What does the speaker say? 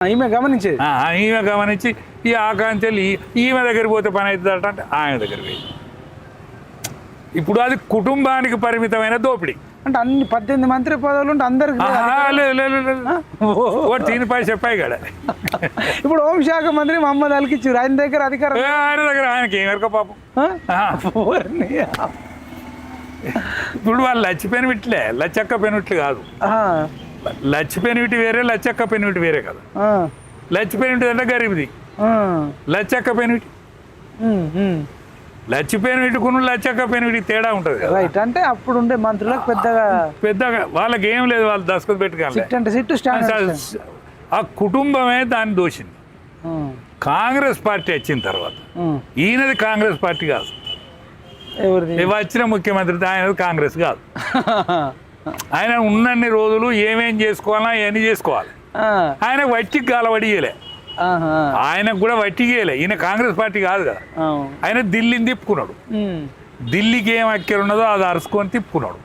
ఈమె గమనించేది ఆ, ఈమె గమనించి ఈ ఆకాంక్షలు ఈమె దగ్గరికి పోతే పని అవుతుందట అంటే ఆయన దగ్గరికి పోయి. ఇప్పుడు అది కుటుంబానికి పరిమితమైన దోపిడీ. అంటే అన్ని పద్దెనిమిది మంత్రి పదవులు ఉంటే అందరికి లేదు, తీని పై చెప్పాయి కదా. ఇప్పుడు హోంశాఖ మంత్రి మహమ్మద్ అలీకి ఇచ్చారు ఆయన దగ్గర అధికారం ఆయన దగ్గర ఆయనకి ఏం ఎరక పాపం. ఇప్పుడు వాళ్ళు లచ్చిపోయిన విట్లే లచ్చక్క పెనుట్లు కాదు. ఆ, లచ్చిపోయిన విటి వేరే లచ్చక్క పెనుటి వేరే కదా. ఆ, లచ్చిపోయిన విటి అంటే గరీబ్ది. లచ్చక్క పెనుటి ఉమ్, ఉమ్. లచ్చిపోయిన విటుకును లచ్చక్క పెనుటి తేడా ఉంటుంది రైట్ అంటే అప్పుడు ఉండే మంత్రులకు పెద్దగా పెద్దగా వాళ్ళకి ఏం లేదు వాళ్ళు దసుకొని పెట్టుకోవాలి. ఆ కుటుంబమే దాన్ని దోషింది. కాంగ్రెస్ పార్టీ వచ్చిన తర్వాత ఈయనది కాంగ్రెస్ పార్టీ కాదు. వచ్చిన ముఖ్యమంత్రి ఆయనది కాంగ్రెస్ కాదు. ఆయన ఉన్నన్ని రోజులు ఏమేం చేసుకోవాలా ఎన్ని చేసుకోవాలి? ఆయన వట్టి గాలవడియలే. ఆయనకు కూడా వట్టిగేయలే ఈయన కాంగ్రెస్ పార్టీ కాదు కదా. ఆయన ఢిల్లీని తిప్పుకున్నాడు. ఢిల్లీకి ఏం అక్కర ఉన్నదో అది అరుచుకొని తిప్పుకున్నాడు.